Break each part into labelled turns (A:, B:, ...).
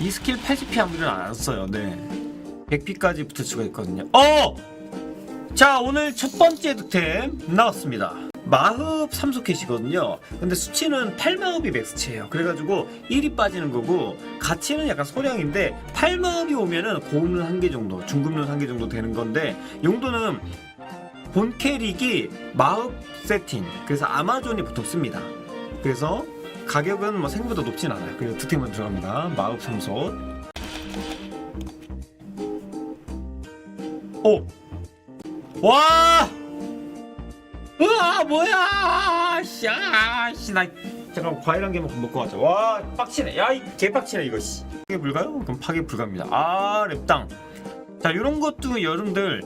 A: 이 스킬 80피 아무리는 안 써요. 네. 100피까지 붙을 수가 있거든요. 어! 자, 오늘 첫 번째 득템 나왔습니다. 마흡 삼소켓이거든요. 근데 수치는 8마흡이 맥스치예요. 그래가지고 1이 빠지는 거고 가치는 약간 소량인데 8마흡이 오면은 고음은 한 개 정도, 중급은 한 개 정도 되는 건데 용도는 본 캐릭이 마흡 세팅. 그래서 아마존이 보통 씁니다. 그래서 가격은 뭐 생각보다 높진 않아요. 그래서 득템만 들어갑니다. 마흡 삼소. 오! 와! 우와 뭐야 씨, 아, 씨, 나 잠깐 과일 한 개만 먹고 가자 와 빡치네 야이 개빡치네 이거 씨 파괴 불가요? 그럼 파괴 불가입니다 아 랩당 자 요런 것도 여러분들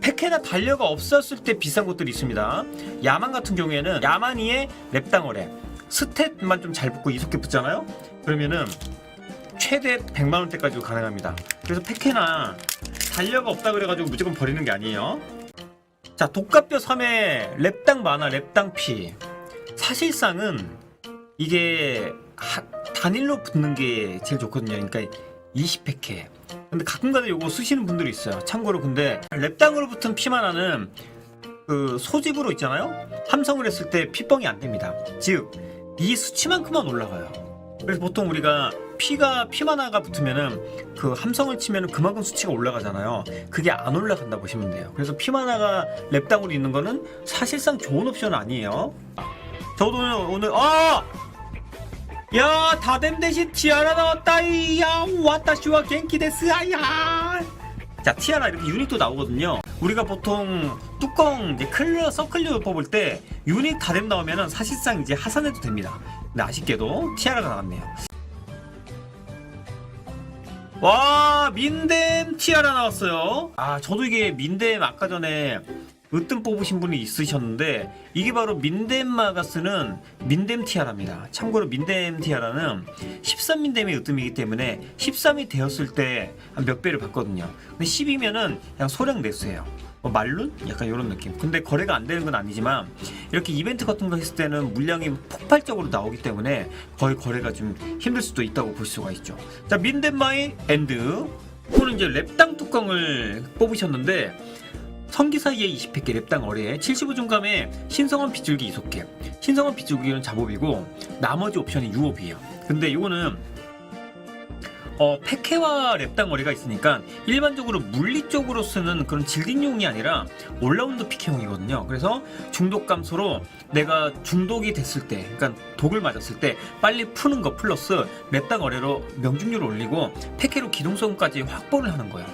A: 팩해나 달려가 없었을 때 비싼 것들이 있습니다 야만 같은 경우에는 야만이의 랩당어래 스탯만 좀 잘 붙고 이속게 붙잖아요? 그러면은 최대 100만원대까지 도 가능합니다. 그래서 팩해나 달려가 없다 그래가지고 무조건 버리는 게 아니에요. 자 독가뼈 3회 랩당 만화 랩당 피. 사실상은 이게 하- 단일로 붙는 게 제일 좋거든요. 그러니까 20팩해 근데 가끔가다 요거 쓰시는 분들이 있어요. 참고로 근데 랩당으로 붙은 피만화는 그 소집으로 있잖아요? 함성을 했을 때 피뻥이 안 됩니다. 즉 이 수치만큼만 올라가요 그래서 보통 우리가 피가 피만화가 붙으면은 그 함성을 치면은 그만큼 수치가 올라가잖아요. 그게 안 올라간다 보시면 돼요. 그래서 피만화가 랩당으로 있는 거는 사실상 좋은 옵션 아니에요. 저도 오늘, 아! 야 다뎀 대신 티아라 나왔다 이야 왔다시와 겐키 데스 아야 자 티아라 이렇게 유닛도 나오거든요. 우리가 보통 뚜껑 이제 클리어 서클리어 뽑을 때 유닛 다뎀 나오면은 사실상 이제 하산해도 됩니다. 근데 아쉽게도 티아라가 나왔네요. 와 민댐 티아라 나왔어요. 아 저도 이게 민댐 아까 전에 으뜸 뽑으신 분이 있으셨는데 이게 바로 민댐 마가스는 민댐 티아라입니다. 참고로 민댐 티아라는 13민댐이 으뜸이기 때문에 13이 되었을 때한몇 배를 받거든요. 근데 10이면은 그냥 소량 내수예요. 뭐 말룬? 약간 이런 느낌. 근데 거래가 안 되는 건 아니지만 이렇게 이벤트 같은 거 했을 때는 물량이 폭발적으로 나오기 때문에 거의 거래가 좀 힘들 수도 있다고 볼 수가 있죠. 자 민덴마이 앤드. 오늘 이제 랩당 뚜껑을 뽑으셨는데 성기 사이에 20팩계 랩당 어뢰 75중감에 신성원 빗줄기 이속캡 신성원 빗줄기는 작업이고 나머지 옵션이 유업이에요 근데 이거는 어, 팩해와 랩당 어리가 있으니까 일반적으로 물리 쪽으로 쓰는 그런 질딩용이 아니라 올라운드 피케용이거든요. 그래서 중독 감소로 내가 중독이 됐을 때, 그러니까 독을 맞았을 때 빨리 푸는 거 플러스 랩당 어뢰로 명중률을 올리고 팩해로 기동성까지 확보를 하는 거예요.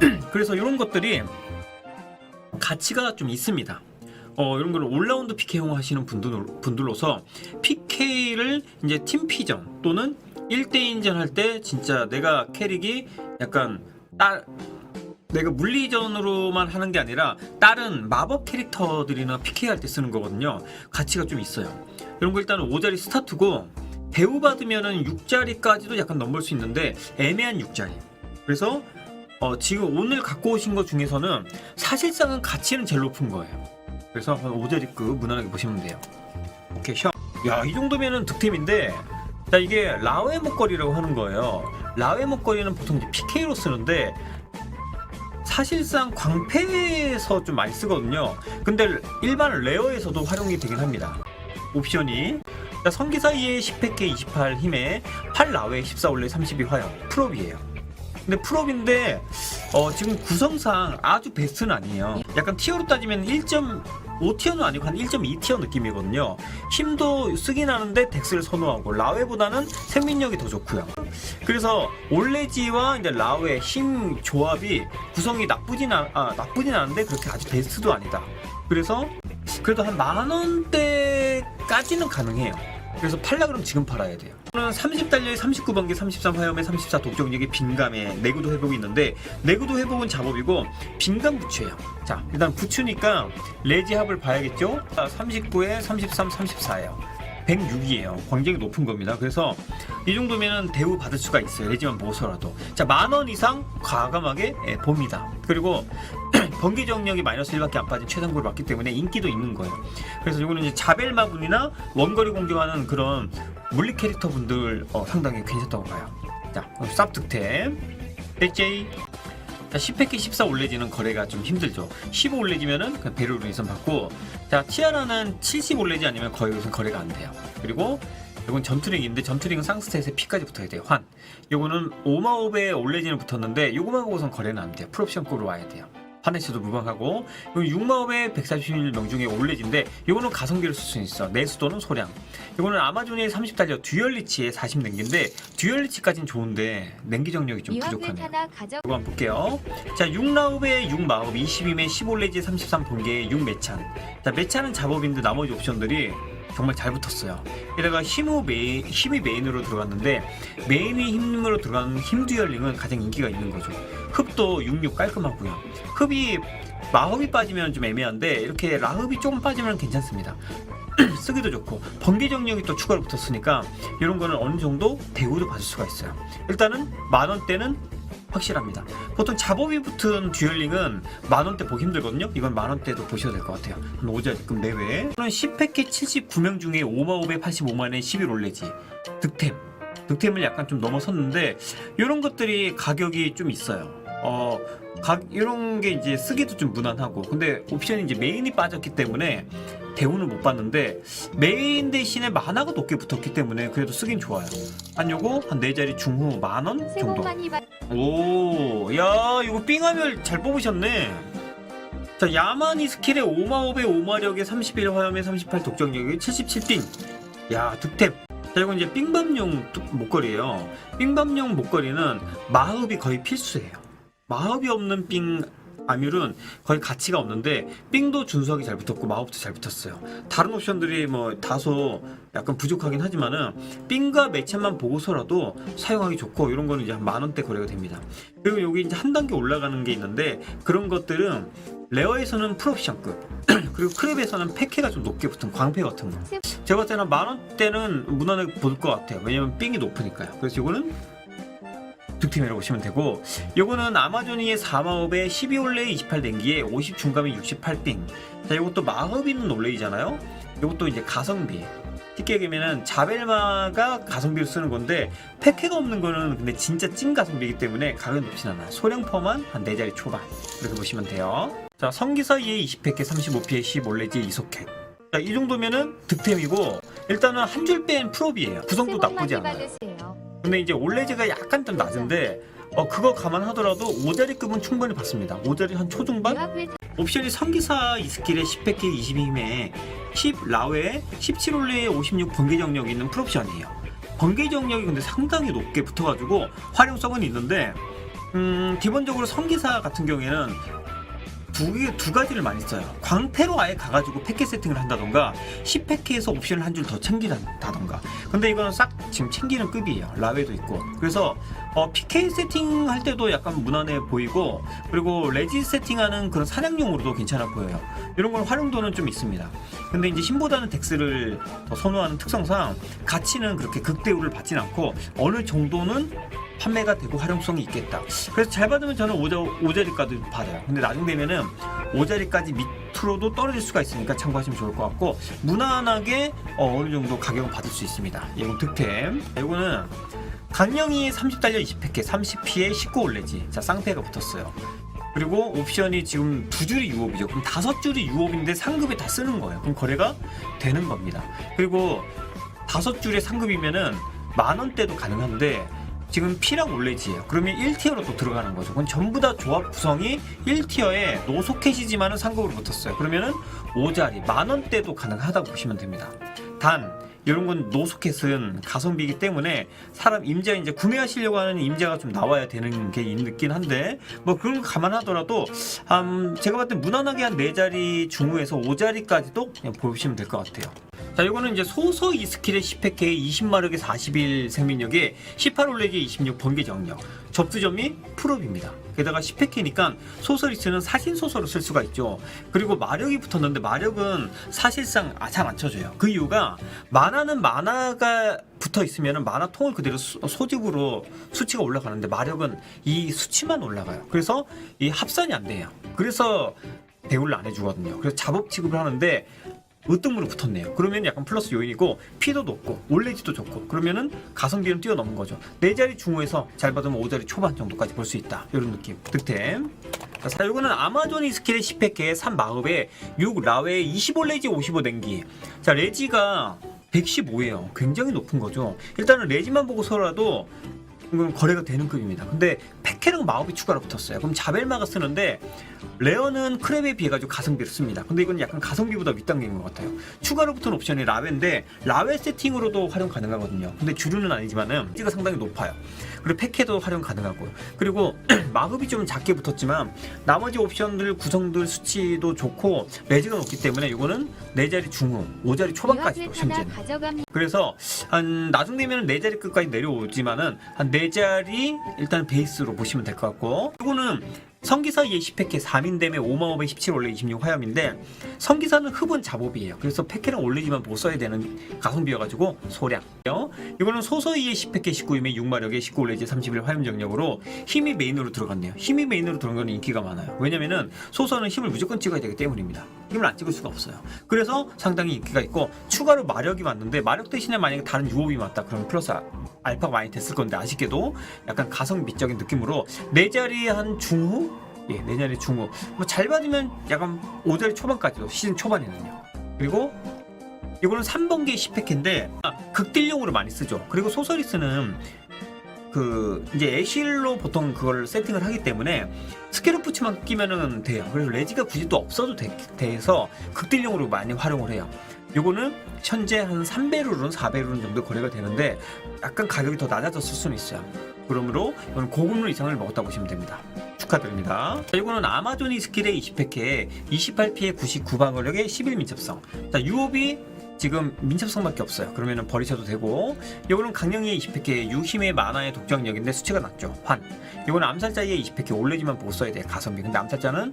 A: 그래서 이런 것들이 가치가 좀 있습니다. 어, 이런 걸 올라운드 PK용 하시는 분들, 분들로서 PK를 이제 팀피전 또는 1대1전 할 때 진짜 내가 캐릭이 약간 따, 내가 물리전으로만 하는 게 아니라 다른 마법 캐릭터들이나 PK 할 때 쓰는 거거든요. 가치가 좀 있어요. 이런 거 일단은 5자리 스타트고 배우 받으면은 6자리까지도 약간 넘을 수 있는데 애매한 6자리. 그래서 어, 지금 오늘 갖고 오신 것 중에서는 사실상은 가치는 제일 높은 거예요. 그래서 한 5자리급 무난하게 보시면 돼요. 오케이, 샵. 야, 이 정도면은 득템인데, 자, 이게 라웨 목걸이라고 하는 거예요. 라웨 목걸이는 보통 이제 PK로 쓰는데, 사실상 광패에서 좀 많이 쓰거든요. 근데 일반 레어에서도 활용이 되긴 합니다. 옵션이. 자, 성기 사이에 10팩계 28 힘에 8 라웨 14 올레 32 화염. 프롭이에요. 근데 프롭인데 어, 지금 구성상 아주 베스트는 아니에요. 약간 티어로 따지면 1.5티어는 아니고 한 1.2티어 느낌이거든요. 힘도 쓰긴 하는데 덱스를 선호하고 라웨보다는 생민력이 더 좋고요. 그래서 올레지와 이제 라웨 힘 조합이 구성이 나쁘진 않, 아, 나쁘진 않은데 그렇게 아주 베스트도 아니다. 그래서 그래도 한 만 원대까지는 가능해요. 그래서 팔라 그러면 지금 팔아야 돼요. 저는 30달러에 39번개 33 화염에 34 독점력에 빈감에 내구도 회복이 있는데 내구도 회복은 작업이고 빈감 부츠예요. 자 일단 부츠니까 레지 합을 봐야겠죠. 39에 33, 34예요. 106이에요. 굉장히 높은 겁니다. 그래서 이 정도면은 대우 받을 수가 있어요. 레지만 보서라도. 자, 만 원 이상 과감하게 예, 봅니다. 그리고 번개 정력이 마이너스 1밖에 안 빠진 최상급을 받기 때문에 인기도 있는 거예요. 그래서 이거는 이제 자벨마군이나 원거리 공격하는 그런 물리 캐릭터 분들 어, 상당히 괜찮다고 봐요. 자, 쌉 득템. 일제이. 자, 10팩키 14 올레지는 거래가 좀 힘들죠. 15 올레지면은 그냥 배로로 이선 받고, 자, 티아라는 70 올레지 아니면 거의 우선 거래가 안 돼요. 그리고 이건 전투링인데 전투링은 쌍스탯에 피까지 붙어야 돼요. 환. 요거는 오마오베 올레지는 붙었는데 요거만 보고선 거래는 안 돼요. 풀옵션 꼴로 와야 돼요. 파네스도 무방하고 이건 6마업의 141명 중에 올레지인데 요거는 가성비를 쓸 수 있어 내수도는 소량 요거는 아마존의 30달러 듀얼리치의 40 냉기인데 듀얼리치까지는 좋은데 냉기 정력이 좀 부족하네요 이거 한번 볼게요. 자, 6라업에 6마업, 22매 15레지 33 본계 6매찬. 자, 매찬은 잡업인데 나머지 옵션들이 정말 잘 붙었어요. 게다가 힘우 메인, 힘이 메인으로 들어갔는데 메인이 힘으로 들어가는 힘 듀얼링은 가장 인기가 있는 거죠. 흡도 66 깔끔하고요. 흡이 마흡이 빠지면 좀 애매한데 이렇게 라흡이 조금 빠지면 괜찮습니다. 쓰기도 좋고 번개 정력이 또 추가로 붙었으니까 이런 거는 어느 정도 대우도 받을 수가 있어요. 일단은 만 원대는 확실합니다. 보통 잡업이 붙은 듀얼링은 만 원대 보기 힘들거든요. 이건 만 원대도 보셔도 될것 같아요. 한 5자리급 내외. 저는 10팩에 79명 중에 5만 585만에 11 올레지 득템. 득템을 약간 좀 넘어섰는데 이런 것들이 가격이 좀 있어요. 어, 가, 이런 게 이제 쓰기도 좀 무난하고 근데 옵션이 이제 메인이 빠졌기 때문에 대우는 못 받는데 메인 대신에 만화가 높게 붙었기 때문에 그래도 쓰긴 좋아요. 한 요거 한 네 자리 중후 만 원 정도.
B: 많이 받
A: 오, 야, 이거 삥하면 잘 뽑으셨네. 자, 야마니 스킬에 5마업에 5마력에 31 화염에 38 독점력에 77삥. 야, 득템. 자, 이건 이제 삥밤용 뚜- 목걸이에요. 삥밤용 목걸이는 마흡이 거의 필수예요. 마흡이 없는 삥 아뮬은 거의 가치가 없는데 삥도 준수하게 잘 붙었고 마법도 잘 붙었어요. 다른 옵션들이 뭐 다소 약간 부족하긴 하지만은 삥과 매체만 보고서라도 사용하기 좋고 이런 거는 이제 한 만 원대 거래가 됩니다. 그리고 여기 이제 한 단계 올라가는 게 있는데 그런 것들은 레어에서는 풀옵션급 그리고 크랩에서는 패키가 좀 높게 붙은 광패 같은 거. 제가 봤을 때는 만 원대는 무난하게 볼 것 같아요. 왜냐면 삥이 높으니까요. 그래서 이거는 득템이라고 보시면 되고 요거는 아마존이의 4마업에 12올레 28 냉기에 50 중감에 68빙 자 요것도 마흡 있는 올레이잖아요. 요것도 이제 가성비. 쉽게 얘기하면은 자벨마가 가성비를 쓰는 건데 패키가 없는 거는 근데 진짜 찐 가성비이기 때문에 가격이 높진 않아요. 소량퍼만 한 4자리 초반. 이렇게 보시면 돼요. 자 성기사 2에 20팩에 35피에 15레지 이소켓 자, 이 정도면은 득템이고 일단은 한 줄 뺀 프롭이에요. 구성도 나쁘지 않아요. 근데 이제 올레즈가 약간 좀 낮은데 어 그거 감안하더라도 5자리급은 충분히 받습니다. 5자리 한 초중반? 옵션이 성기사 이 스킬에 10팩에 22힘에 10 라웨에 17올레에 56 번개 정력이 있는 풀옵션이에요. 번개 정력이 근데 상당히 높게 붙어가지고 활용성은 있는데 음 기본적으로 성기사 같은 경우에는 두, 개, 두 가지를 많이 써요. 광태로 아예 가가지고 패킷 세팅을 한다던가 10패키에서 옵션을 한 줄 더 챙기다던가 근데 이거는 싹 지금 챙기는 급이에요. 라웨도 있고 그래서 어, PK 세팅 할 때도 약간 무난해 보이고 그리고 레지 세팅하는 그런 사냥용으로도 괜찮아 보여요. 이런 건 활용도는 좀 있습니다. 근데 이제 신보다는 덱스를 더 선호하는 특성상 가치는 그렇게 극대우를 받진 않고 어느 정도는 판매가 되고 활용성이 있겠다. 그래서 잘 받으면 저는 5자, 5자리까지 받아요. 근데 나중 되면은 5자리까지 밑으로도 떨어질 수가 있으니까 참고하시면 좋을 것 같고 무난하게 어, 어느 정도 가격은 받을 수 있습니다. 이건 득템. 이거는 강령이 30달러 20팩에 30피에 19 올레지. 자, 쌍패가 붙었어요. 그리고 옵션이 지금 두 줄이 유업이죠. 그럼 다섯 줄이 유업인데 상급에 다 쓰는 거예요. 그럼 거래가 되는 겁니다. 그리고 다섯 줄의 상급이면은 만 원대도 가능한데 지금 P랑 올레지예요. 그러면 1티어로 또 들어가는 거죠. 그건 전부 다 조합 구성이 1티어에 노소켓이지만은 상급으로 붙었어요. 그러면은 5자리 만 원대도 가능하다고 보시면 됩니다. 단 이런 건 노소켓은 가성비이기 때문에 사람 임자 이제 구매하시려고 하는 임자가 좀 나와야 되는 게 있긴 한데 뭐 그런 거 감안하더라도 음, 제가 봤을 때 무난하게 한 4자리 중후에서 5자리까지도 그냥 보시면 될 것 같아요. 자, 이거는 이제 소서 이 스킬의 10팩에 20마력에 41 생명력에 18 올레기에 26 번개 정력. 접수점이 풀업입니다. 게다가 10팩이니까 소설리스는 사신 소설을 쓸 수가 있죠. 그리고 마력이 붙었는데 마력은 사실상 아, 잘안 쳐져요. 그 이유가 만화는 만화가 붙어 있으면 만화 통을 그대로 수- 소집으로 수치가 올라가는데 마력은 이 수치만 올라가요. 그래서 이 합산이 안 돼요. 그래서 대우를 안 해주거든요. 그래서 작업 취급을 하는데 으뜸으로 붙었네요. 그러면 약간 플러스 요인이고 피도 높고 올레지도 좋고 그러면은 가성비는 뛰어넘는 거죠. 네 자리 중후에서 잘 받으면 5자리 초반 정도까지 볼 수 있다. 이런 느낌. 득템. 자, 이거는 아마존 이 스킬의 10팩에 3마법에 6 라웨 25 레지 55 냉기. 자, 레지가 115예요. 굉장히 높은 거죠. 일단은 레지만 보고 서라도 이건 거래가 되는 급입니다. 근데 페케랑 마법이 추가로 붙었어요. 그럼 자벨마가 쓰는데 레어는 크랩에 비해 가지고 가성비를 씁니다. 근데 이건 약간 가성비보다 윗단계인 것 같아요. 추가로 붙은 옵션이 라웨인데 라웨 세팅으로도 활용 가능하거든요. 근데 주류는 아니지만은 찌가 상당히 높아요. 그리고 페케도 활용 가능하고요. 그리고 마법이 좀 작게 붙었지만 나머지 옵션들 구성들 수치도 좋고 레지가 높기 때문에 이거는 네 자리 중후, 5자리 초반까지도.
B: 그래서
A: 그래서 한 나중 되면 네 자리 끝까지 내려오지만은 한 네 자리 일단 베이스로 보시면 될 것 같고 이거는 성기사 2의 10팩에 3인됨에 5마법에 17 원래 26 화염인데 성기사는 흡은 잡업이에요. 그래서 팩해랑 올리지만 못 써야 되는 가성비여가지고 소량. 이거는 소서 2의 10팩에 19임에 6마력에 19 올레지 31 화염 정력으로 힘이 메인으로 들어갔네요. 힘이 메인으로 들어간 거는 인기가 많아요. 왜냐면은 소서는 힘을 무조건 찍어야 되기 때문입니다. 힘을 안 찍을 수가 없어요. 그래서 상당히 인기가 있고 추가로 마력이 맞는데 마력 대신에 만약에 다른 유업이 맞다 그러면 플러스 아- 알파가 많이 됐을 건데 아쉽게도 약간 가성비적인 느낌으로 네 자리 한 중후 예, 네 자리 중후 뭐 잘 받으면 약간 5자리 초반까지도 시즌 초반에는요. 그리고 이거는 3번계 10팩인데 아, 극딜용으로 많이 쓰죠. 그리고 소서리스는 그 이제 애실로 보통 그걸 세팅을 하기 때문에 스케르푸치만 끼면은 돼요. 그래서 레지가 굳이 또 없어도 돼, 돼서 극딜용으로 많이 활용을 해요. 요거는 현재 한 3배율은 4배율은 정도 거래가 되는데 약간 가격이 더 낮아졌을 수는 있어요. 그러므로 이건 고급물 이상을 먹었다 보시면 됩니다. 축하드립니다. 자, 이거는 아마존이 스킬의 20팩에 28피에 99방어력에 11 민첩성. 자, 유업이 지금 민첩성밖에 없어요. 그러면은 버리셔도 되고 이거는 강령이의 20팩에 6힘의 만화의 독장력인데 수치가 낮죠. 환. 이거는 암살자의 20팩에 올레지만 보고 써야 돼. 가성비. 근데 암살자는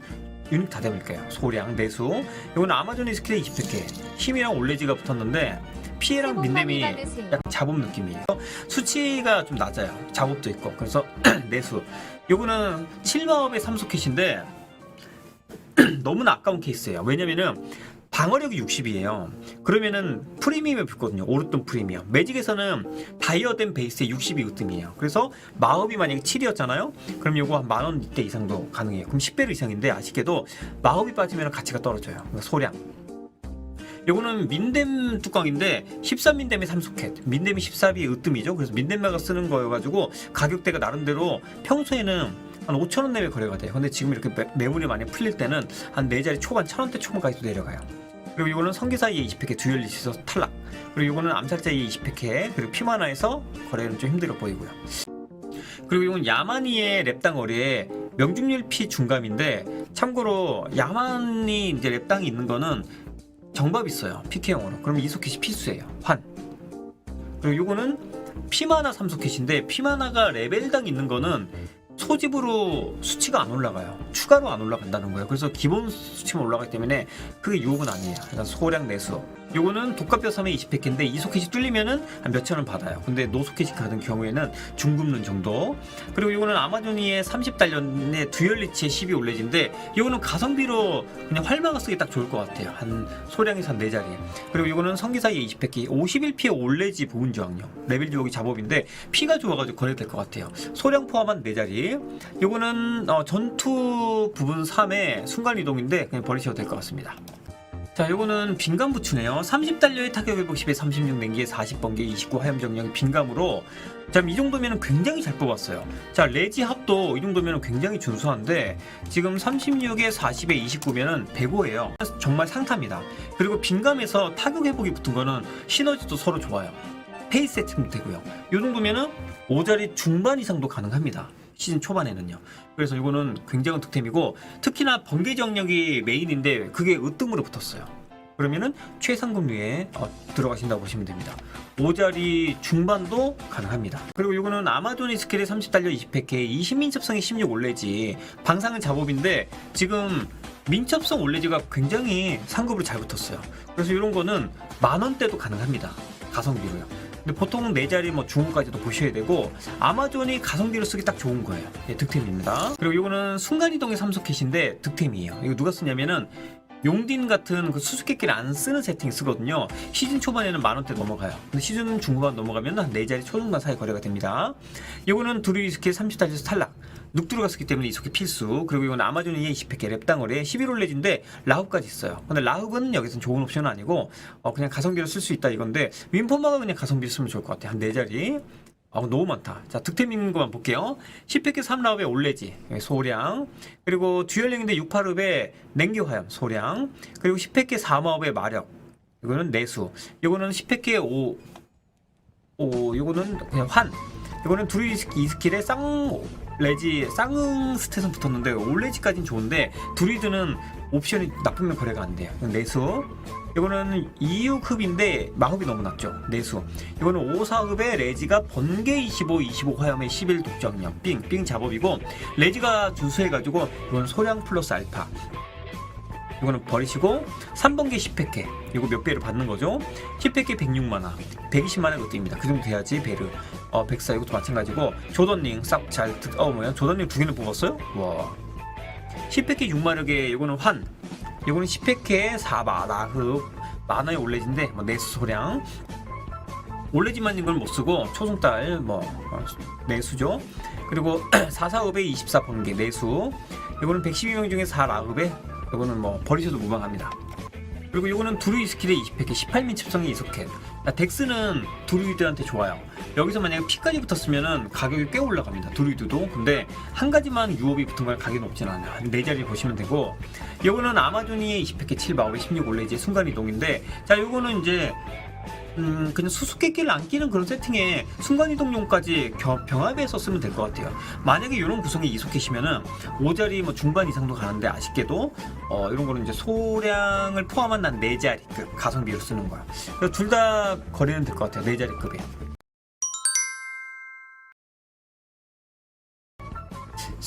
A: 유닛 다 되볼게요. 소량, 내수. 이거는 아마존의 스킬의 20팩에 힘이랑 올레지가 붙었는데 피해랑 민댐이 약간 잡업 느낌이에요. 수치가 좀 낮아요. 작업도 있고. 그래서 내수. 요거는 7마법의 3소켓인데 너무나 아까운 케이스예요. 왜냐면은 방어력이 60이에요. 그러면은 프리미엄이 붙거든요. 오르돈 프리미엄. 매직에서는 다이어된 베이스에 60이 으뜸이에요. 그래서 마법이 만약에 7이었잖아요. 그럼 요거 한 만원 이대 이상도 가능해요. 그럼 10배로 이상인데 아쉽게도 마법이 빠지면 가치가 떨어져요. 소량. 요거는 민댐 뚜껑인데 13민댐의 3소켓 민댐이 14비 으뜸이죠 그래서 민댐마가 쓰는 거여가지고 가격대가 나름대로 평소에는 한 5천원 내외 거래가 돼요 근데 지금 이렇게 매, 매물이 많이 풀릴 때는 한 4자리 초반 천원대 초반까지도 내려가요 그리고 이거는 성기사의 20팩에 듀얼리시서 탈락. 그리고 이거는 암살자의 20팩에 그리고 피마나에서 거래는 좀 힘들어 보이고요. 그리고 이건 야마니의 랩당 어리에 명중률 피 중감인데 참고로 야만이 이제 랩당이 있는 거는 정밥 있어요 PK용으로. 그럼 이 소켓이 필수예요 환. 그리고 요거는 피마나 3소켓인데 피마나가 레벨당 있는 거는 소집으로 수치가 안 올라가요 추가로 안 올라간다는 거예요. 그래서 기본 수치만 올라가기 때문에 그게 유혹은 아니에요. 그러니까 소량 내수 요거는 독가뼈 3의 20팩인데 이 소켓이 뚫리면은 한 몇천 원 받아요. 근데 노 소켓이 가는 경우에는 중급는 정도. 그리고 이거는 아마존이의 30달러의 듀얼리치의 12 올레지인데 이거는 가성비로 그냥 활마가 쓰기 딱 좋을 것 같아요. 한 소량에서 한 4자리 그리고 이거는 성기사의 20팩이 51피의 올레지 보훈 저항력. 레벨 주옥이 작업인데 피가 좋아가지고 거래될 것 같아요. 소량 포함한 4자리. 이거는 어, 전투 부분 3의 순간이동인데 그냥 버리셔도 될 것 같습니다 자, 요거는 빈감 부츠네요. 30달러의 타격 회복 10에 36 냉기에 40번개 29 화염 정령 빈감으로 자, 이 정도면 굉장히 잘 뽑았어요. 자, 레지 합도 이 정도면 굉장히 준수한데 지금 36에 40에 29면은 105예요. 정말 상타입니다. 그리고 빈감에서 타격 회복이 붙은 거는 시너지도 서로 좋아요. 페이스 세팅도 되고요. 이 정도면은 5자리 중반 이상도 가능합니다. 시즌 초반에는요. 그래서 이거는 굉장한 득템이고 특히나 번개 정력이 메인인데 그게 으뜸으로 붙었어요. 그러면은 최상급류에 어, 들어가신다고 보시면 됩니다. 5자리 중반도 가능합니다. 그리고 이거는 아마존이 스킬의 30달러 20팩에 20민첩성이 16 올레지 방상은 작업인데 지금 민첩성 올레지가 굉장히 상급으로 잘 붙었어요. 그래서 이런 거는 만 원대도 가능합니다. 가성비로요. 근데 보통 네 자리 뭐 중후까지도 보셔야 되고 아마존이 가성비로 쓰기 딱 좋은 거예요. 예, 득템입니다. 그리고 이거는 순간이동의 삼소켓인데 득템이에요. 이거 누가 쓰냐면은 용딘 같은 그 수수께끼를 안 쓰는 세팅 쓰거든요. 시즌 초반에는 만 원대 넘어가요. 근데 시즌 중후반 넘어가면 한 4자리 초중반 사이 거래가 됩니다. 이거는 두루이 스킬 30달러에서 탈락. 눅두루가 쓰기 때문에 이속이 필수. 그리고 이건 아마존이 20팩에 랩당어에 11홀레지인데 라흡까지 있어요. 근데 라흡은 여기서는 좋은 옵션은 아니고 어, 그냥 가성비로 쓸 수 있다 이건데 윈포마가 그냥 가성비로 쓰면 좋을 것 같아요. 한 4자리. 아, 너무 많다. 자, 득템 있는 것만 볼게요. 10팩에 3라업에 올레지, 여기 소량. 그리고 듀얼링인데 6파룹에 냉기 화염, 소량. 그리고 10팩에 4마업의 마력. 이거는 내수. 이거는 10팩에 5, 오, 이거는 그냥 환. 이거는 둘이 이 스킬에 쌍 레지 쌍응 스탯은 붙었는데 올레지까지는 좋은데 두리드는 옵션이 나쁘면 거래가 안 돼요. 내수. 이거는 2흡인데 마흡이 너무 낮죠. 내수. 이거는 5, 4흡에 레지가 번개 25, 25 화염에 11 독점력 삥, 삥 작업이고 레지가 주수해가지고 이건 소량 플러스 알파. 이거는 버리시고 3번개 10팩해 이거 몇 배를 받는 거죠? 10팩에 106만화. 120만화 것도 입니다. 그 정도 돼야지 배를. 어 백사 이것도 마찬가지고 조던링 싹잘어 뭐야? 조던링 두 개는 뽑았어요? 와. 10팩에 6마력에 이거는 환 이거는 10팩에 4마나 그 만화의 올레지인데 뭐 내수 소량 올레지만 이걸 못 쓰고 초승달 뭐 어, 내수죠 그리고 4사업에 24번개 내수 이거는 112명 중에 4라급에 이거는 뭐 버리셔도 무방합니다. 그리고 이거는 두루이 스킬의 20팩에 18민 칩성의 이소켓. 자, 덱스는 두루이들한테 좋아요. 여기서 만약에 피까지 붙었으면은 가격이 꽤 올라갑니다. 두루이드도. 근데 한 가지만 유업이 붙은 걸 가격이 높진 않아요. 네 자리 보시면 되고. 이거는 아마존이 20팩에 7, 마법에 16 원래 이제 순간 이동인데, 자, 이거는 이제 음, 그냥 수수께끼를 안 끼는 그런 세팅에 순간이동용까지 겨- 병합해서 쓰면 될 것 같아요. 만약에 이런 구성이 이속해시면은 5자리 뭐 중반 이상도 가는데 아쉽게도 어, 이런 거는 이제 소량을 포함한 난 4자리급 가성비로 쓰는 거야. 둘 다 거래는 될 것 같아요. 4자리급에.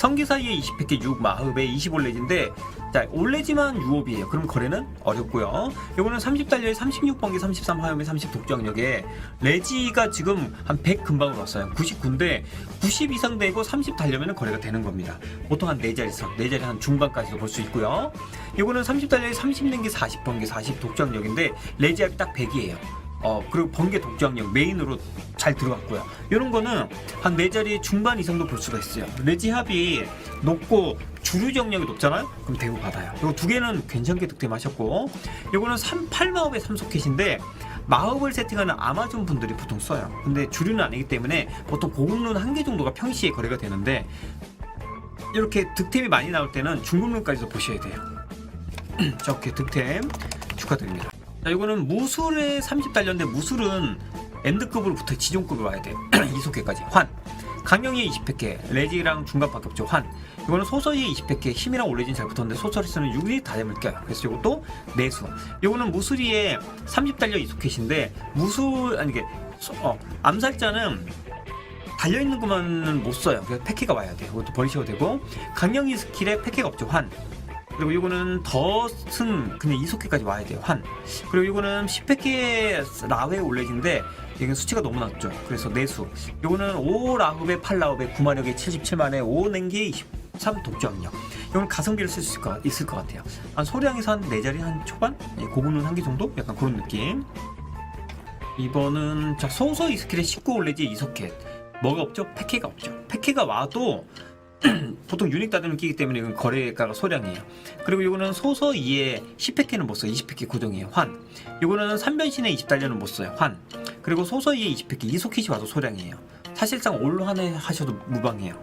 A: 성기 사이에 20팩에 6, 마흡에 25레지인데 자 올레지만 유업이에요. 그럼 거래는 어렵고요. 이거는 30달러에 36번개 33 화염에 30 독점력에 레지가 지금 한 100 금방으로 왔어요. 99인데 90 이상 되고 30 달려면 거래가 되는 겁니다. 보통 한 4자리 선, 4자리 한 중반까지도 볼 수 있고요. 이거는 30달러에 30랭게 40번개 40 독점력인데 레지압이 딱 100이에요. 어 그리고 번개 독점력 메인으로 잘 들어갔고요. 이런 거는 한 네 자리 중반 이상도 볼 수가 있어요. 레지 합이 높고 주류 정력이 높잖아요. 그럼 대우 받아요. 이거 두 개는 괜찮게 득템하셨고, 이거는 3, 8마법의 삼소켓인데 마법을 세팅하는 아마존 분들이 보통 써요. 근데 주류는 아니기 때문에 보통 고급룬 한 개 정도가 평시에 거래가 되는데 이렇게 득템이 많이 나올 때는 중급룬까지도 보셔야 돼요. 저렇게 득템 축하드립니다. 자, 이거는 무술에 30달러인데 무술은 엔드급으로 붙어 지존급으로 와야 돼요. 이속계까지 환. 강령이 20팩에 레지랑 중간밖에 없죠. 환. 이거는 소설이 20팩에 힘이랑 올레진 잘 붙었는데 소설에서는 6이 다 되면 껴요. 그래서 이것도 내수. 이거는 무술이에 30달러 이속켓인데 무술 아니 이게 소- 어, 암살자는 달려있는 것만은 못 써요. 그래서 패키가 와야 돼요. 그것도 버리셔도 되고 강령이 스킬에 패키가 없죠. 환. 그리고 이거는 덫은 그냥 이속회까지 와야 돼요. 환. 그리고 이거는 10팩의 라웨 올레진데 이게 수치가 너무 낮죠. 그래서 내수. 이거는 5라흡에 8라흡에 9마력에 77만에 5냉기에 23 독점력. 이건 가성비를 쓸 수 있을 것, 있을 것 같아요. 한 소량에서 한 4자리 한 초반? 예, 고분은 한개 정도? 약간 그런 느낌. 이번은 자 소서 이스킬의 19 올레지 이소켓 뭐가 없죠? 패키가 없죠. 패키가 와도 보통 유닉 다듬을 끼기 때문에 이건 거래가가 소량이에요. 그리고 이거는 소서 2에 10패키는 못 써요. 20패키 고정이에요. 환. 이거는 3변신에 20달러는 못 써요. 환. 그리고 소서 2에 20패키 이소켓이 와도 소량이에요. 사실상 올 한해 하셔도 무방해요.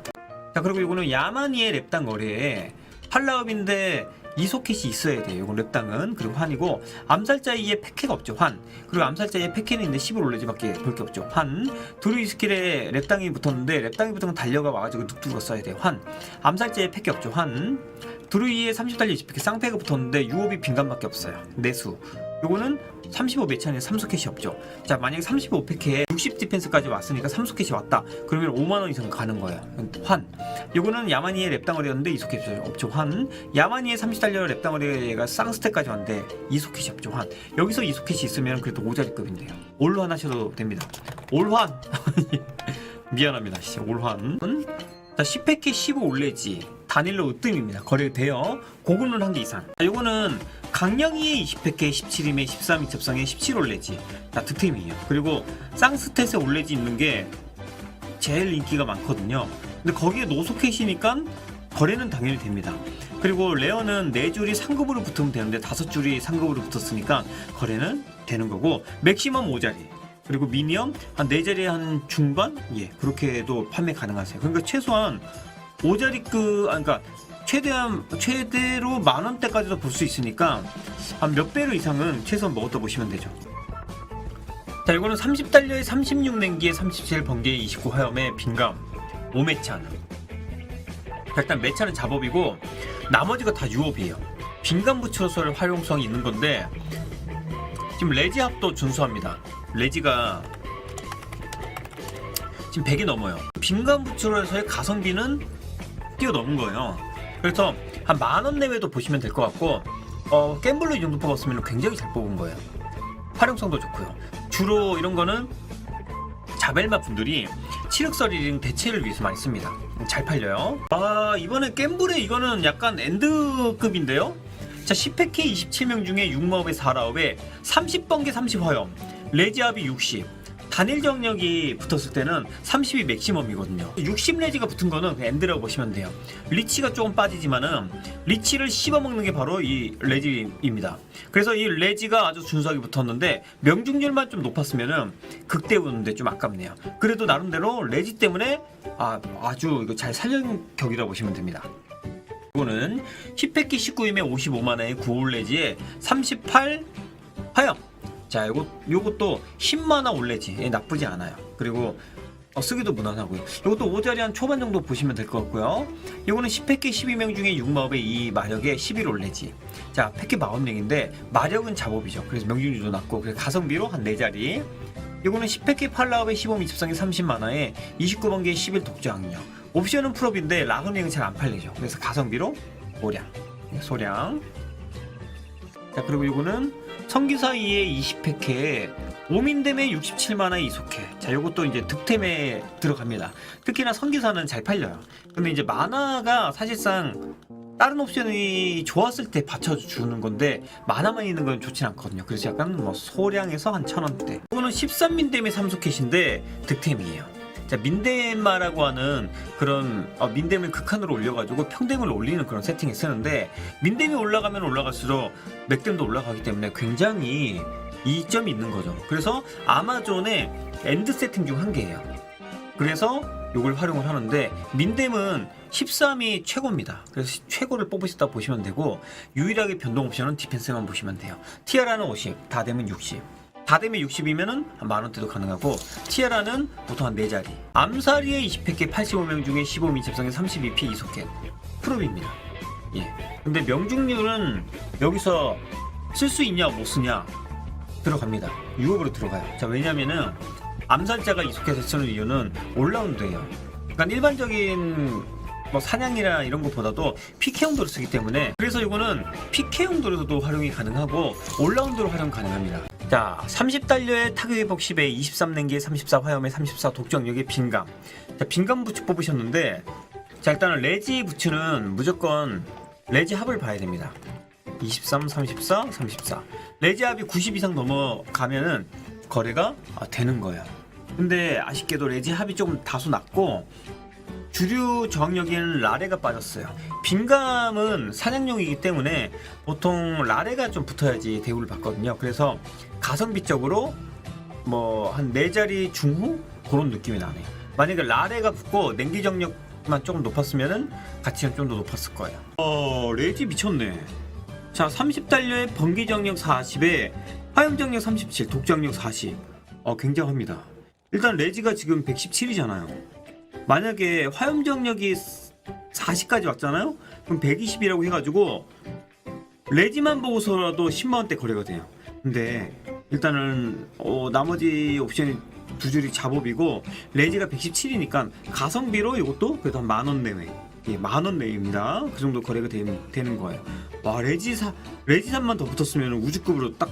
A: 자 그리고 이거는 야마니의 랩당 거래에 8라업인데 이소켓이 있어야 돼요. 이건 랩당은 그리고 환이고 암살자의 패키가 없죠. 환 그리고 암살자의 패키는 있는데 10을 올레지밖에 볼 게 없죠. 환 두루이 스킬에 랩당이 붙었는데 랩당이 붙은 건 달려가 와가지고 눅둑이가 써야 돼요. 환 암살자의 패키 없죠. 환 두루이에 30달러 20패키 쌍패가 붙었는데 유업이 빈간밖에 없어요. 내수 요거는 35 매치안에 3소켓이 없죠. 자, 만약에 35팩에 60 디펜스까지 왔으니까 3소켓이 왔다. 그러면 5만원 이상 가는 거예요. 환. 요거는 야마니의 랩당어리였는데 2소켓이 없죠. 환. 야마니의 30달러 랩당어리가 쌍스택까지 왔는데 2소켓이 없죠. 환. 여기서 2소켓이 있으면 그래도 5자리급인데요. 올환 하셔도 됩니다. 올환! 미안합니다. 올환. 자, 10팩에 15 올레지. 단일로 으뜸입니다. 거래돼요. 고군을 한개 이상. 자, 요거는 강령이의 20팩에 17임에 13 이첩상에 17 올레지. 자, 득템이에요. 그리고 쌍스탯에 올레지 있는 게 제일 인기가 많거든요. 근데 거기에 노소켓이니까 거래는 당연히 됩니다. 그리고 레어는 4줄이 상급으로 붙으면 되는데 5줄이 상급으로 붙었으니까 거래는 되는 거고 맥시멈 5자리 그리고 미니엄 한 4자리 한 중반? 예 그렇게도 판매 가능하세요. 그러니까 최소한 5자리급 아 그러니까 최대한 최대로 만 원대까지도 볼 수 있으니까 한 몇 배로 이상은 최소한 먹었다 보시면 되죠. 자 이거는 30달러에 36냉기에 37 번개에 29 화염에 빈감 5매찬 자, 일단 매차는 잡업이고 나머지가 다 유업이에요. 빈감 부츠로서의 활용성이 있는 건데 지금 레지 합도 준수합니다. 레지가 지금 100이 넘어요. 빈감 부츠로서의 가성비는 뛰어넘은 거예요. 그래서 한 만 원 내외도 보시면 될 것 같고 어, 갬블로 이 정도 뽑았으면 굉장히 잘 뽑은 거예요. 활용성도 좋고요. 주로 이런 거는 자벨마 분들이 치륵서리링 대체를 위해서 많이 씁니다. 잘 팔려요. 아 이번에 겜블의 이거는 약간 엔드급인데요. 자 10팩에 27명 중에 6마업에 4라업에 30번개 30화염 레지압이 60 단일 정력이 붙었을 때는 30이 맥시멈이거든요. 60 레지가 붙은 거는 그 엔드라고 보시면 돼요. 리치가 조금 빠지지만은 리치를 씹어먹는 게 바로 이 레지입니다. 그래서 이 레지가 아주 준수하게 붙었는데 명중률만 좀 높았으면은 극대 오는데 좀 아깝네요. 그래도 나름대로 레지 때문에 아, 아주 이거 잘 살린 격이라고 보시면 됩니다. 이거는 10팩기 19임에 55만원의 9올 레지에 38 화염 자 요거 요것도 10만원 올레지. 예, 나쁘지 않아요. 그리고 어, 쓰기도 무난하고요. 이것도 5자리 한 초반 정도 보시면 될 것 같고요. 이거는 10팩기 12명 중에 6마업에 이 마력에 11 올레지. 자 팩기 40명인데 마력은 잡업이죠. 그래서 명중률도 낮고 그래서 가성비로 한 4자리. 이거는 10팩기 8라업에 15 미첩상에 30만원에 29번개에 11 독자학력 옵션은 풀업인데 라그닝은 잘 안 팔리죠. 그래서 가성비로 오량. 예, 소량. 자 그리고 이거는 성기사 2의 20팩에 오민댐에 67만원 이속해. 자 요것도 이제 득템에 들어갑니다. 특히나 성기사는 잘 팔려요. 근데 이제 만화가 사실상 다른 옵션이 좋았을 때 받쳐주는 건데 만화만 있는 건 좋진 않거든요. 그래서 약간 뭐 소량에서 한 천원대. 이거는 13민댐의 3소켓인데 득템이에요 자 민댐마라고 하는 그런 어, 민댐을 극한으로 올려가지고 평댐을 올리는 그런 세팅을 쓰는데 민댐이 올라가면 올라갈수록 맥댐도 올라가기 때문에 굉장히 이점이 있는 거죠. 그래서 아마존의 엔드 세팅 중 한 개예요. 그래서 이걸 활용을 하는데 민댐은 13이 최고입니다. 그래서 최고를 뽑으셨다 보시면 되고 유일하게 변동 옵션은 디펜스만 보시면 돼요. 티아라는 50, 다 되면 60. 다 되면 60이면은 한 만원대도 가능하고 티아라는 보통 한 4자리. 암사리의 20팩에 85명 중에 15민 첩상에 32P 이소켓 프로입니다. 예. 근데 명중률은 여기서 쓸 수 있냐 못 쓰냐 들어갑니다. 유업으로 들어가요. 자 왜냐면은 암살자가 이소켓을 쓰는 이유는 올라운드예요. 그러니까 일반적인 뭐 사냥이나 이런 것보다도 PK 용도로 쓰기 때문에 그래서 이거는 PK 용도로도 활용이 가능하고 올라운드로 활용 가능합니다. 자, 30달러의 타격 회복 10에 23냉기에 34 화염에 34 독점력의 빈감. 자, 빈감 부츠 뽑으셨는데 자, 일단은 레지 부츠는 무조건 레지 합을 봐야 됩니다. 23, 34, 34. 레지 합이 90 이상 넘어가면은 거래가 아, 되는 거예요. 근데 아쉽게도 레지 합이 조금 다소 낮고 주류 저항력에는 라레가 빠졌어요. 빈감은 사냥용이기 때문에 보통 라레가 좀 붙어야지 대우를 받거든요. 그래서 가성비적으로 뭐 한 네 자리 중후 그런 느낌이 나네요. 만약에 라레가 붙고 냉기 정력만 조금 높았으면은 가치는 좀 더 높았을 거예요. 어, 레지 미쳤네. 자, 30달러에 번기 정력 40에 화염 정력 37, 독 정력 40. 어, 굉장합니다. 일단 레지가 지금 117이잖아요. 만약에 화염 정력이 40까지 왔잖아요? 그럼 120이라고 해가지고 레지만 보고서라도 10만원대 거래가 돼요. 근데 일단은 어, 나머지 옵션이 두 줄이 잡업이고 레지가 117이니까 가성비로 이것도 그래도 한 만원 내외 예, 만원 내외입니다. 그 정도 거래가 되, 되는 거예요. 와 레지 사 레지 3만 더 붙었으면 우주급으로 딱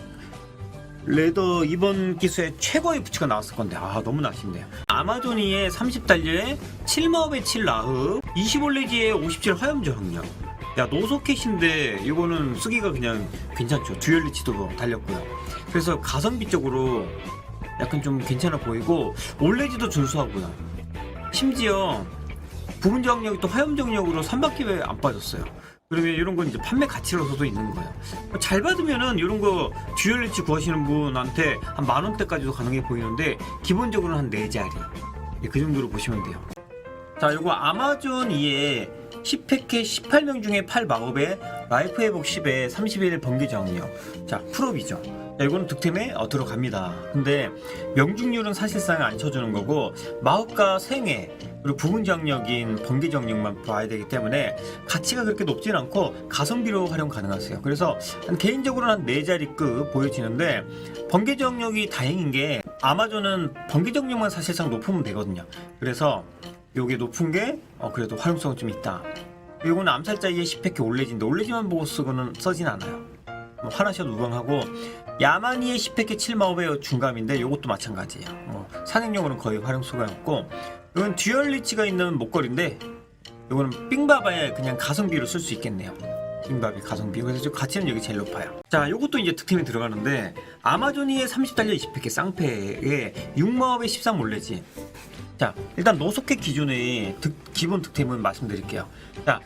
A: 레더 이번 기수의 최고의 부츠가 나왔을 건데 아 너무 아쉽네요. 아마존이의 30달러에 7마업의 7 라흐 25레지의 57 화염 저항력. 야 노소켓인데 이거는 쓰기가 그냥 괜찮죠. 듀얼 리치도 달렸고요. 그래서 가성비 쪽으로 약간 좀 괜찮아 보이고 올레지도 준수하고요. 심지어 부분 저항력이 또 화염 저항력으로 3바퀴에 안 빠졌어요 그러면 이런 건 이제 판매 가치로서도 있는 거예요. 잘 받으면은 이런 거 듀얼 리치 구하시는 분한테 한 만 원대까지도 가능해 보이는데 기본적으로는 한 네 자리. 예, 그 정도로 보시면 돼요. 자, 요거 아마존 2에 10팩에 18명 중에 8 마법에 라이프 회복 10에 31일 번개 저항력. 자, 풀업이죠. 자, 이거는 득템에 어, 들어갑니다. 근데 명중률은 사실상 안 쳐주는 거고 마법과 생애 그리고 부분 정력인 번개 정력만 봐야 되기 때문에 가치가 그렇게 높진 않고 가성비로 활용 가능하세요. 그래서 한 개인적으로는 한네 자리급 보여지는데 번개 정력이 다행인 게 아마존은 번개 정력만 사실상 높으면 되거든요. 그래서 요게 높은 게 어, 그래도 활용성은 좀 있다. 이거는 암살자의 10팩에 올레진데 올레진만 보고 쓰고는 써진 않아요. 뭐 화나셔도 무방하고 야마니의 10팩에 7마법의 중감인데 이것도 마찬가지예요. 뭐 산행용으로는 거의 활용수가 없고 이건 듀얼 리치가 있는 목걸이인데 이거는 삥바바에 그냥 가성비로 쓸 수 있겠네요. 삥바비 가성비 그래서 가치는 여기 제일 높아요. 자, 이것도 이제 득템이 들어가는데 아마존이의 30달러 20팩에 쌍패에 6마법의 13 몰래지. 자, 일단 노소켓 기준의 득- 기본 득템은 말씀드릴게요. 자,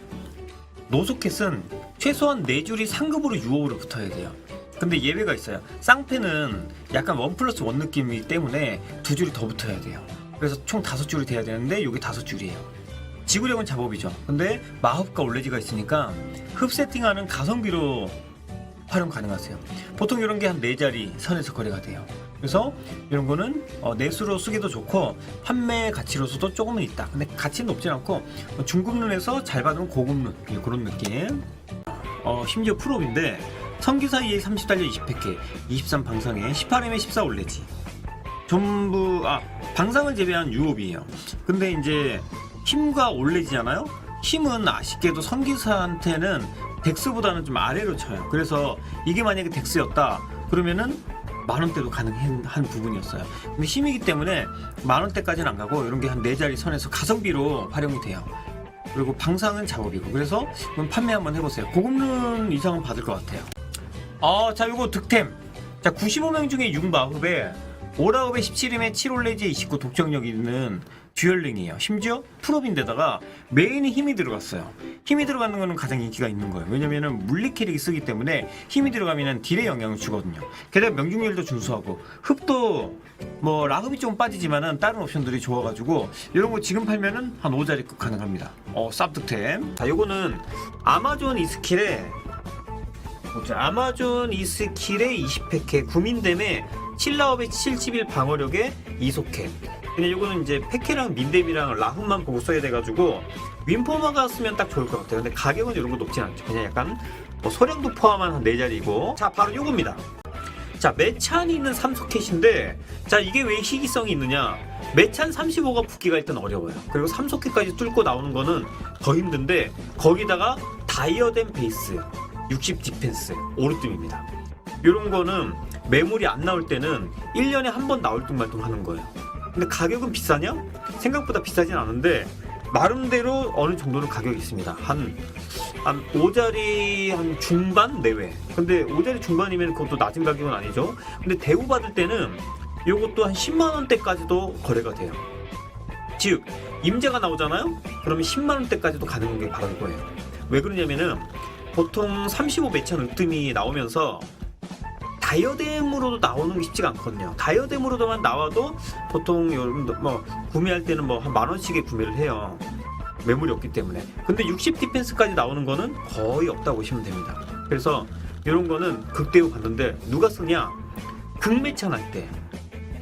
A: 노소켓은 최소한 4줄이 상급으로 유업으로 붙어야 돼요. 근데 예외가 있어요. 쌍패는 약간 원 플러스 원 느낌이기 때문에 두 줄이 더 붙어야 돼요. 그래서 총 다섯 줄이 돼야 되는데 여기 다섯 줄이에요. 지구력은 작업이죠. 근데 마법과 올레지가 있으니까 흡 세팅하는 가성비로 활용 가능하세요. 보통 이런 게 한 네 자리 선에서 거래가 돼요. 그래서 이런 거는 어, 내수로 쓰기도 좋고 판매 가치로서도 조금은 있다. 근데 가치는 높진 않고 뭐 중급눈에서 잘 받으면 고급눈 예, 그런 느낌. 어, 심지어 프로인데 성기사이에 30달러 20팩에 23 방상에 18M에 14 올레지. 전부 아 방상을 제외한 유업이에요. 근데 이제 힘과 올레지잖아요. 힘은 아쉽게도 선기사한테는 덱스보다는 좀 아래로 쳐요. 그래서 이게 만약에 덱스였다 그러면은 만 원대도 가능한 한 부분이었어요. 근데 힘이기 때문에 만 원대까지는 안 가고 이런 게 한 네 자리 선에서 가성비로 활용이 돼요. 그리고 방상은 작업이고 그래서 그럼 판매 한번 해보세요. 고급눈 이상은 받을 것 같아요. 아, 자, 요거 득템. 자, 95명 중에 6마흡에 5라흡에 17임에 7올레지에 29 독점력 있는 듀얼링이에요. 심지어 풀업인데다가 메인에 힘이 들어갔어요. 힘이 들어가는 거는 가장 인기가 있는 거예요. 왜냐면은 물리 캐릭이 쓰기 때문에 힘이 들어가면 딜에 영향을 주거든요. 게다가 명중률도 준수하고 흡도 뭐 라흡이 좀 빠지지만은 다른 옵션들이 좋아가지고 이런 거 지금 팔면은 한 5자리급 가능합니다. 어, 쌉득템. 자, 요거는 아마존 이 스킬에 뭐죠? 아마존 이 스킬의 20팩에 구민댐에 7라업의 71 방어력에 이속해. 근데 이거는 이제 패케랑 민댐이랑 라훈만 보고 써야 돼가지고 윈포마가 쓰면 딱 좋을 것 같아요. 근데 가격은 이런 거 높진 않죠. 그냥 약간 뭐 소량도 포함한 한 4자리고. 자, 바로 요겁니다. 자, 매찬이 있는 3소켓인데, 자, 이게 왜 희귀성이 있느냐? 매찬 35가 붙기가 일단 어려워요. 그리고 3소켓까지 뚫고 나오는 거는 더 힘든데, 거기다가 다이어덴 베이스, 60 디펜스, 오르뜸입니다. 이런 거는 매물이 안 나올 때는 1년에 한 번 나올 뚱말뚱 하는 거예요. 근데 가격은 비싸냐? 생각보다 비싸진 않은데, 나름대로 어느 정도는 가격이 있습니다. 한, 한 5자리 한 중반 내외. 근데 5자리 중반이면 그것도 낮은 가격은 아니죠. 근데 대우 받을 때는 이것도 한 10만 원대까지도 거래가 돼요. 즉 임대가 나오잖아요. 그러면 10만 원대까지도 가는 게 바로 이거예요. 왜 그러냐면은 보통 35 매천 으뜸이 나오면서 다이어뎀으로도 나오는 게 쉽지가 않거든요. 다이어뎀으로도만 나와도 보통 여러분들 뭐 구매할 때는 뭐 한 만 원씩에 구매를 해요. 매물이 없기 때문에. 근데 60 디펜스까지 나오는 거는 거의 없다고 보시면 됩니다. 그래서 이런 거는 극대우 받는데 누가 쓰냐? 극매찬 할 때.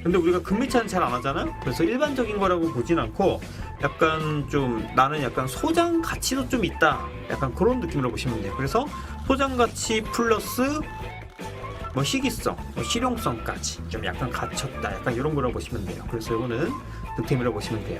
A: 근데 우리가 극매찬은 잘안 하잖아요. 그래서 일반적인 거라고 보진 않고 약간 좀 나는 약간 소장 가치도 좀 있다. 약간 그런 느낌으로 보시면 돼요. 그래서 소장 가치 플러스 뭐 희귀성, 뭐 실용성까지 좀 약간 갖췄다. 약간 이런 거라고 보시면 돼요. 그래서 이거는 득템이라고 보시면 돼요.